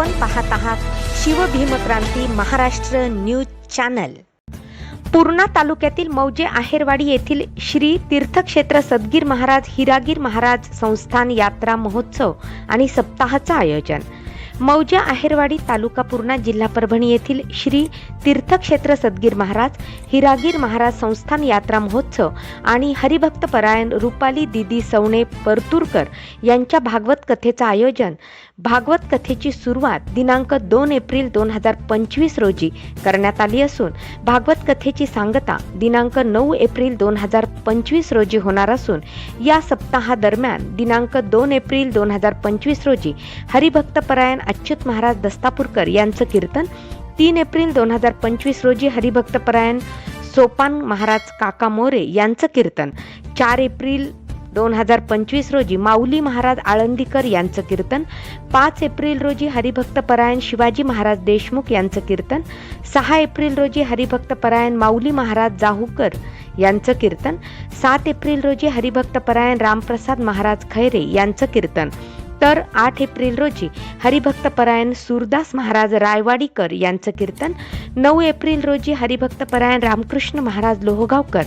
आपण पाहत आहात शिवभीमक्रांती महाराष्ट्र न्यूज चॅनल. पूर्णा तालुक्यातील मौजे आहेरवाडी येथील श्री तीर्थक्षेत्र सदगीर महाराज हिरागीर महाराज संस्थान यात्रा महोत्सव आणि सप्ताहाचं आयोजन. मौजे आहेरवाडी तालुका पूर्णा जिल्हा परभणी येथील श्री तीर्थक्षेत्र सदगीर महाराज हिरागीर महाराज संस्थान यात्रा महोत्सव आणि हरिभक्त परायण रुपाली दिदी सवणे परतूरकर यांच्या भागवत कथेचं आयोजन भागवत कथेची सुरुवात दिनांक दोन एप्रिल दोन हजार पंचवीस रोजी करण्यात आली असून भागवत कथेची सांगता दिनांक नऊ एप्रिल दोन हजार पंचवीस रोजी होणार असून या सप्ताहादरम्यान दिनांक दोन एप्रिल दोन हजार पंचवीस रोजी हरिभक्तपरायण अच्युत महाराज दस्तापूरकर यांचं कीर्तन तीन एप्रिल दोन हजार पंचवीस रोजी हरिभक्तपरायण सोपान महाराज काका मोरे यांचं कीर्तन चार एप्रिल दोन हजार पंचवीस रोजी माऊली महाराज आळंदीकर यांचं कीर्तन पाच एप्रिल रोजी हरिभक्तपरायण शिवाजी महाराज देशमुख यांचं कीर्तन सहा एप्रिल रोजी हरिभक्तपरायण माऊली महाराज जाहूकर यांचं कीर्तन सात एप्रिल रोजी हरिभक्तपरायण रामप्रसाद महाराज खैरे यांचं कीर्तन. तर आठ एप्रिल रोजी हरिभक्तपरायण सूरदास महाराज रायवाडीकर यांचं कीर्तन नऊ एप्रिल रोजी हरिभक्तपरायण रामकृष्ण महाराज लोहगावकर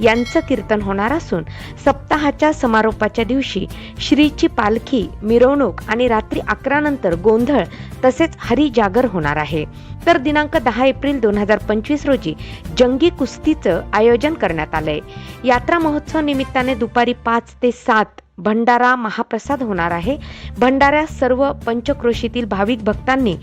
यांचं कीर्तन होणार असून सप्ताहाच्या समारोपाच्या दिवशी श्रीची पालखी मिरवणूक आणि रात्री अकरा नंतर गोंधळ तसेच हरिजागर होणार आहे. तर दिनांक दहा एप्रिल दोन हजार पंचवीस रोजी जंगी कुस्तीचं आयोजन करण्यात आलंय. यात्रा महोत्सव निमित्ताने दुपारी पाच ते सात भंडारा महाप्रसाद होणार आहे. भंडाऱ्यात सर्व पंचक्रोशीतील भाविक भक्तांनी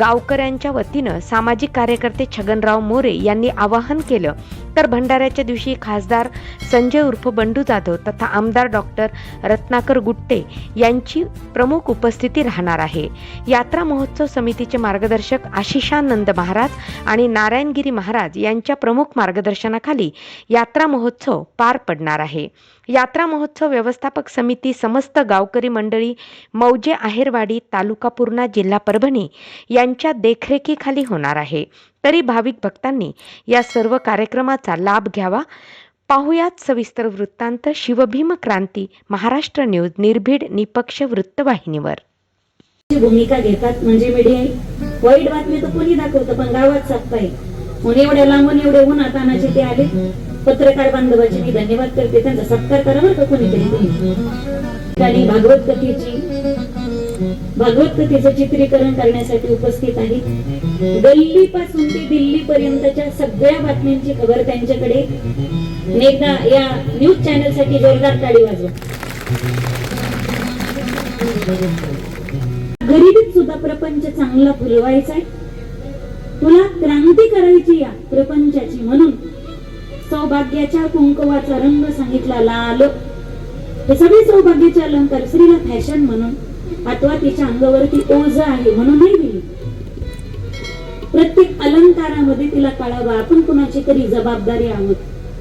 गावकऱ्यांच्या वतीनं सामाजिक कार्यकर्ते छगनराव मोरे यांनी आवाहन केलं. तर भंडाऱ्याच्या दिवशी खासदार संजय उर्फ बंडू जाधव तथा आमदार डॉक्टर रत्नाकर गुट्टे यांची प्रमुख उपस्थिती राहणार आहे. यात्रा महोत्सव समितीचे मार्गदर्शक आशिषानंद महाराज आणि नारायणगिरी महाराज यांच्या प्रमुख मार्गदर्शनाखाली यात्रा महोत्सव पार पडणार आहे. यात्रा महोत्सव व्यवस्थापक समिती समस्त गावकरी मंडळी मौजे आहेरवाडी तालुका पूर्णा जिल्हा परभणी यांच्या देखरेखीखाली होणार आहे. तरी भाविक भक्तांनी या सर्व कार्यक्रमाचा लाभ घ्यावा. पाहुयात सविस्तर वृत्तांत शिवभीम क्रांती महाराष्ट्र न्यूज निर्भीड निपक्ष वृत्तवाहिनीवर. भूमिका घेतात म्हणजे मीडिया वाईट बातमी तर कोणी दाखवतं पण गावात सापताय म्हणून एवढ्या लांबून एवढे उन्हात ते आले. पत्रकार बांधवाची मी धन्यवाद करते. त्यांचा सत्कार करा बरं का कोणीतरी तुम्ही. भागवत कथेची भागवत कथेचं चित्रीकरण करण्यासाठी उपस्थित आहे गल्ली पासून ते दिल्ली पर्यंतच्या सगळ्या बातम्यांची खबर त्यांच्याकडे. नेता या न्यूज चॅनलसाठी जोरदार टाळी वाजवा. गरिबीत सुद्धा प्रपंच चांगला फुलवायचा आहे. तुला क्रांती करायची या प्रपंचाची म्हणून. सौभाग्याच्या कुंकवाचा रंग सांगितला लाल. हे सगळे सौभाग्याचे अलंकार स्त्रीला फॅशन म्हणून अथवा तिच्या अंगावरती ओझ आहे म्हणून नाही दिली प्रत्येक अलंकारामध्ये तिला कळावा. आपण कुणाची तरी जबाबदारी आहोत.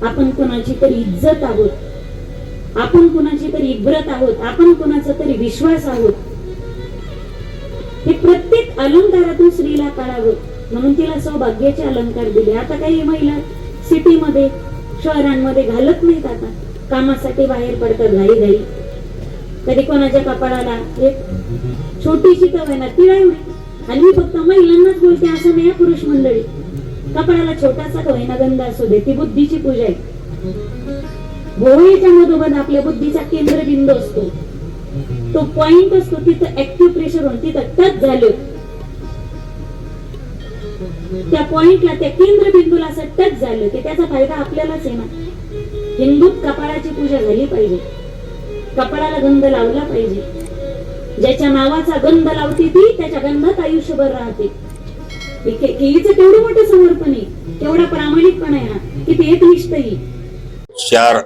आपण कुणाची तरी इज्जत आहोत. आपण कुणाची तरी इब्रत आहोत. आपण कुणाचा तरी विश्वास आहोत. हे प्रत्येक अलंकारातून स्त्रीला कळावं म्हणून तिला सौभाग्याचे अलंकार दिले. आता काही महिला सिटीमध्ये शहरांमध्ये घालत नाहीत आता कामासाठी बाहेर पडतात घाई घाई. कधी कोणाच्या कपाळाला एक छोटीशी ना तिळा एवढी. आणि मी फक्त महिलांनाच बोलते असं नाही या पुरुष मंडळी. कपाळाला छोटासा कवयना गंध असू दे ती बुद्धीची पूजा आहे. भोवळीच्या मधोमध आपल्या बुद्धीचा केंद्रबिंदू असतो. तो पॉइंट असतो तिथं ऍक्टिव्ह प्रेशर होऊन तिथं टच झालं. त्या पॉइंटला त्या केंद्रबिंदूला असं टच झालं की त्याचा फायदा आपल्यालाच आहे ना. हिंदूत कपाळाची पूजा झाली पाहिजे. कपाळाला गंध लावला पाहिजे. ज्याच्या नावाचा गंध लावते ती त्याच्या गंधात आयुष्यभर राहते. हिचं तेवढं मोठं समर्पण आहे. तेवढा प्रामाणिकपणा आहे ना किती एकनिष्ठ ही चार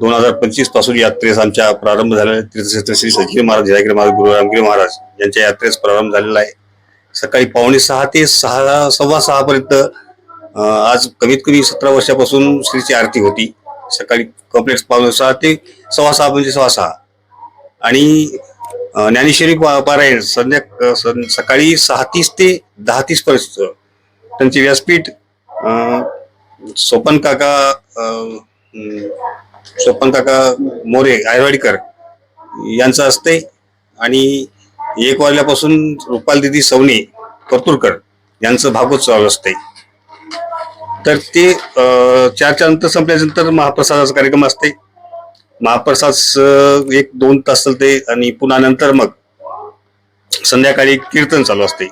दोन हजार पंचवीसपासून यात्रेस आमच्या प्रारंभ झालेला तीर्थक्षेत्र श्री सचिव महाराज जयगिरी महाराज गुरु रामगिरी महाराज यांच्या यात्रेस प्रारंभ झालेला आहे. सकाळी पावणे सहा ते सहा सव्वा सहापर्यंत आज कमीत कमी सतरा वर्षापासून श्रीची आरती होती. सकाळी कॉम्प्लेक्स पावणे सहा ते सव्वा सहा म्हणजे सव्वा सहा. आणि ज्ञानेश्वरी पारायण संध्या सकाळी सहा तीस ते दहा तीस पर्यंत त्यांचे व्यासपीठ सोपन काका सोपन काका मोरे आयवाडीकर यांचं असते आणि एक वाजल्यापासून रुपाल दिदी सवनी परतुरकर यांचं भागवत चालू असते तर ते चारच्या नंतर संपल्यानंतर महाप्रसादाचा कार्यक्रम असते महाप्रसाद एक दोन तास चालते आणि पुन्हा नंतर मग संध्याकाळी कीर्तन चालू असते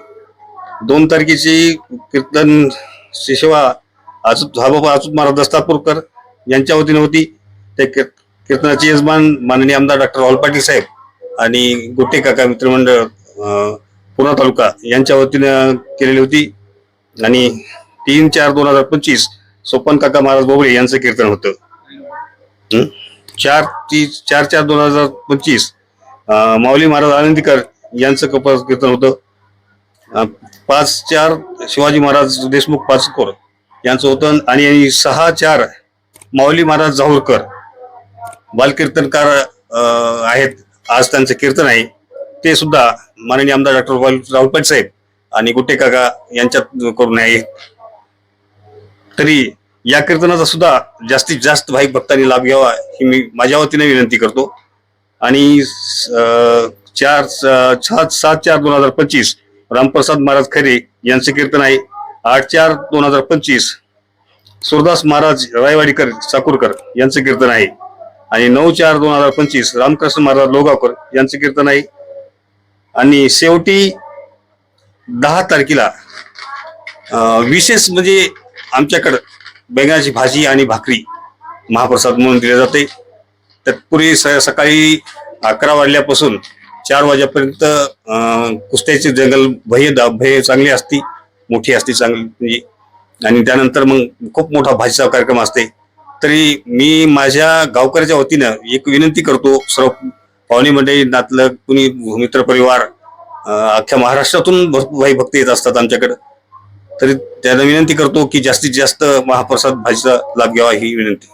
दोन तारखेची कीर्तन सेवा अचूत हाबाबा अचूत महाराज दस्तापूरकर यांच्या वतीने होती. ते कीर्तनाचे यजमान माननीय आमदार डॉक्टर राहुल पाटील साहेब आणि गोटे काका मित्रमंडळ पूर्णा तालुका यांच्या वतीनं केलेली होती. आणि तीन चार दोन हजार पंचवीस सोपन काका महाराज बोबळे यांचं कीर्तन होतं. चार ती चार चार दोन हजार पंचवीस माऊली महाराज आनंदीकर यांचं कपास कीर्तन होतं. पाच चार शिवाजी महाराज देशमुख पाचकोर यांचं होतं. आणि सहा चार माऊली महाराज जाहूरकर बालकीर्तनकार आहेत. आज त्यांचं कीर्तन आहे. ते सुद्धा माननीय आमदार डॉक्टर राहुल पाटील साहेब आणि गुट्टे काका यांच्यात करून आहे तरी या कीर्तनाचा सुद्धा जास्तीत जास्त भाविक भक्तांनी लाभ घ्यावा ही मी माझ्या वतीने विनंती करतो. आणि चार सात सात चार दोन हजार पंचवीस रामप्रसाद महाराज खरे यांचे कीर्तन आहे. आठ चार दोन हजार पंचवीस सुरदास महाराज रायवाडीकर चाकूरकर यांचं कीर्तन आहे. आणि नऊ चार दोन हजार पंचवीस रामकृष्ण महाराज लोगावकर यांचं कीर्तन आहे. आणि शेवटी दहा तारखेला विशेष म्हणजे आमच्याकडं बैंगनाची भाजी आणि भाकरी महाप्रसाद म्हणून दिले जाते. तत्पूर्वी स सकाळी अकरा वाजल्यापासून चार वाजेपर्यंत कुस्त्याचे जंगल भय भय चांगली असती मोठी असते चांगली. म्हणजे आणि त्यानंतर मग खूप मोठा भाजीचा कार्यक्रम असते. तरी मी माझ्या गावकऱ्याच्या वतीनं एक विनंती करतो सर्व पाहुणे मंडळी नातलं कुणी मित्र परिवार अख्ख्या महाराष्ट्रातून भरपूर भाई भक्त येत असतात आमच्याकडे. तरी त्यांना विनंती करतो की जास्तीत जास्त महाप्रसाद भाजीचा लाभ घ्यावा ही विनंती.